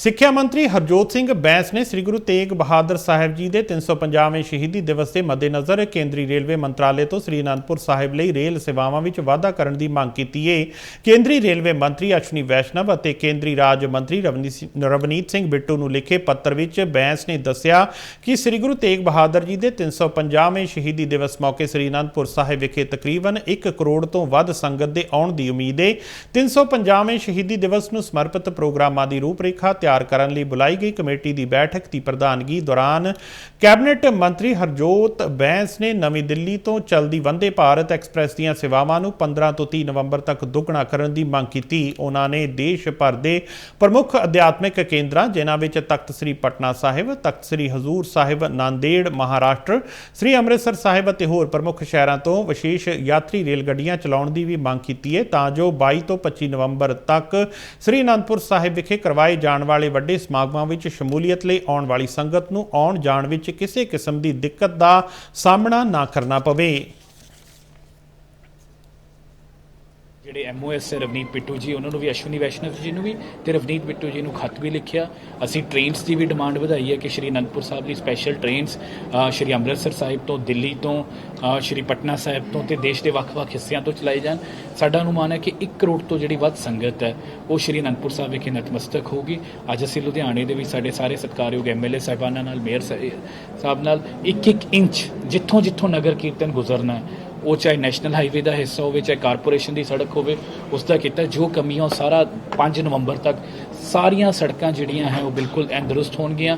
ਸਿੱਖਿਆ ਮੰਤਰੀ ਹਰਜੋਤ ਸਿੰਘ ਬੈਂਸ ਨੇ ਸ੍ਰੀ ਗੁਰੂ ਤੇਗ ਬਹਾਦਰ ਸਾਹਿਬ ਜੀ ਦੇ 350ਵੇਂ ਸ਼ਹੀਦੀ ਦਿਵਸ ਦੇ ਮੱਦੇਨਜ਼ਰ ਕੇਂਦਰੀ ਰੇਲਵੇ ਮੰਤਰਾਲੇ ਤੋਂ ਸ੍ਰੀ ਅਨੰਦਪੁਰ ਸਾਹਿਬ ਲਈ ਰੇਲ ਸੇਵਾਵਾਂ ਵਿੱਚ ਵਾਧਾ ਕਰਨ ਦੀ ਮੰਗ ਕੀਤੀ ਹੈ ਕੇਂਦਰੀ ਰੇਲਵੇ ਮੰਤਰੀ ਅਸ਼ਵਨੀ ਵੈਸ਼ਨਵ ਅਤੇ ਕੇਂਦਰੀ ਰਾਜ ਮੰਤਰੀ ਰਵਨੀਤ ਸਿੰਘ ਬਿੱਟੂ ਨੂੰ ਲਿਖੇ ਪੱਤਰ ਵਿੱਚ ਬੈਂਸ ਨੇ ਦੱਸਿਆ ਕਿ ਸ੍ਰੀ ਗੁਰੂ ਤੇਗ ਬਹਾਦਰ ਜੀ ਦੇ 350ਵੇਂ ਸ਼ਹੀਦੀ ਦਿਵਸ ਮੌਕੇ ਸ੍ਰੀ ਅਨੰਦਪੁਰ ਸਾਹਿਬ ਵਿਖੇ ਤਕਰੀਬਨ 1 ਕਰੋੜ ਤੋਂ ਵੱਧ ਸੰਗਤ ਦੇ ਆਉਣ ਦੀ ਉਮੀਦ ਹੈ 350ਵੇਂ ਸ਼ਹੀਦੀ ਦਿਵਸ ਨੂੰ ਸਮਰਪਿਤ ਪ੍ਰੋਗਰਾਮਾਂ ਦੀ ਰੂਪਰੇਖਾ ਤਿਆਰ ਕਰਨ ਲਈ ਬੁਲਾਈ ਗਈ ਕਮੇਟੀ ਦੀ ਬੈਠਕ ਦੀ ਪ੍ਰਧਾਨਗੀ ਦੌਰਾਨ ਕੈਬਨਿਟ ਮੰਤਰੀ ਹਰਜੋਤ ਬੈਂਸ ਨੇ ਨਵੀਂ ਦਿੱਲੀ ਤੋਂ ਚੱਲਦੀ ਵੰਦੇ ਭਾਰਤ ਐਕਸਪ੍ਰੈਸ ਦੀਆਂ ਸੇਵਾਵਾਂ ਨੂੰ 15 ਤੋਂ 30 ਨਵੰਬਰ ਤੱਕ ਦੁੱਗਣਾ ਕਰਨ ਦੀ ਮੰਗ ਕੀਤੀ। ਉਹਨਾਂ ਨੇ ਦੇਸ਼ ਭਰ ਦੇ ਪ੍ਰਮੁੱਖ ਅਧਿਆਤਮਿਕ ਕੇਂਦਰਾਂ, ਜਿਨ੍ਹਾਂ ਵਿੱਚ ਤਖਤ ਸ੍ਰੀ ਪਟਨਾ ਸਾਹਿਬ, ਤਖਤ ਸ੍ਰੀ ਹਜ਼ੂਰ ਸਾਹਿਬ, ਨਾਂਦੇੜ, ਮਹਾਰਾਸ਼ਟਰ, ਸ੍ਰੀ ਅੰਮ੍ਰਿਤਸਰ ਸਾਹਿਬ ਅਤੇ ਹੋਰ ਪ੍ਰਮੁੱਖ ਸ਼ਹਿਰਾਂ ਤੋਂ ਵਿਸ਼ੇਸ਼ ਯਾਤਰੀ ਰੇਲ ਗੱਡੀਆਂ ਚਲਾਉਣ ਦੀ ਵੀ ਮੰਗ ਕੀਤੀ ਹੈ ਤਾਂ ਜੋ 22 ਤੋਂ 25 ਨਵੰਬਰ ਤੱਕ ਸ੍ਰੀ ਅਨੰਦਪੁਰ ਸਾਹਿਬ ਵਿਖੇ ਕਰਵਾਏ ਜਾਣ ਵਾਲੇ ਵਾਲੇ ਵੱਡੇ ਸਮਾਗਮਾਂ ਵਿੱਚ ਸ਼ਮੂਲੀਅਤ ਲਈ ਆਉਣ ਵਾਲੀ ਸੰਗਤ ਨੂੰ ਆਉਣ ਜਾਣ ਵਿੱਚ ਕਿਸੇ ਕਿਸਮ ਦੀ ਦਿੱਕਤ ਦਾ ਸਾਹਮਣਾ ਨਾ ਕਰਨਾ ਪਵੇ। ਜਿਹੜੇ ਐਮਓਐਸ ਰਵਨੀਤ ਪਿੱਟੂ ਜੀ, ਉਹਨਾਂ ਨੂੰ ਵੀ, ਅਸ਼ਵਨੀ ਵੈਸ਼ਨਵ ਜੀ ਨੂੰ ਵੀ ਤੇ ਰਵਨੀਤ ਬਿੱਟੂ ਜੀ ਨੂੰ ਖਤ ਵੀ ਲਿਖਿਆ। ਅਸੀਂ ਟ੍ਰੇਨਸ ਦੀ ਵੀ ਡਿਮਾਂਡ ਵਧਾਈ ਹੈ ਕਿ ਸ਼੍ਰੀ ਅਨੰਦਪੁਰ ਸਾਹਿਬ ਲਈ ਸਪੈਸ਼ਲ ਟ੍ਰੇਨਸ ਸ਼੍ਰੀ ਅੰਮ੍ਰਿਤਸਰ ਸਾਹਿਬ ਤੋਂ, ਦਿੱਲੀ ਤੋਂ ਸ਼੍ਰੀ ਪਟਨਾ ਸਾਹਿਬ ਤੋਂ ਤੇ ਦੇਸ਼ ਦੇ ਵੱਖ-ਵੱਖ ਹਿੱਸਿਆਂ ਤੋਂ ਚਲਾਏ ਜਾਣ। ਸਾਡਾ ਅਨੁਮਾਨ ਹੈ ਕਿ 1 ਕਰੋੜ ਤੋਂ ਜਿਹੜੀ ਵੱਧ ਸੰਗਤ ਹੈ, ਉਹ ਸ਼੍ਰੀ ਅਨੰਦਪੁਰ ਸਾਹਿਬ ਵਿਖੇ ਨਤਮਸਤਕ ਹੋਊਗੀ। ਅੱਜ ਅਸੀਂ ਲੁਧਿਆਣੇ ਦੇ ਵਿੱਚ ਸਾਡੇ ਸਾਰੇ ਸਤਿਕਾਰਯੋਗ ਐਮਐਲਏ ਸਾਹਿਬਾਨਾਂ ਨਾਲ, ਮੇਅਰ ਸਾਹਿ- ਸਾਹਿਬ ਨਾਲ ਇੱਕ ਇੱਕ ਇੰਚ ਜਿੱਥੋਂ ਜਿੱਥੋਂ ਨਗਰ ਕੀਰਤਨ ਗੁਜ਼ਰਨਾ ਹੈ ਉਹ ਚਾਹੇ ਨੈਸ਼ਨਲ ਹਾਈਵੇ ਦਾ ਹਿੱਸਾ ਹੋਵੇ, ਚਾਹੇ ਕਾਰਪੋਰੇਸ਼ਨ ਦੀ ਸੜਕ ਹੋਵੇ ਉਸ ਦਾ ਕੀਤਾ ਜੋ ਕਮੀਆਂ ਉਹ ਸਾਰਾ 5 ਨਵੰਬਰ ਤੱਕ ਸਾਰੀਆਂ ਸੜਕਾਂ ਜਿਹੜੀਆਂ ਹੈ ਉਹ ਬਿਲਕੁਲ ਐਂਦਰੁਸਤ ਹੋਣਗੀਆਂ।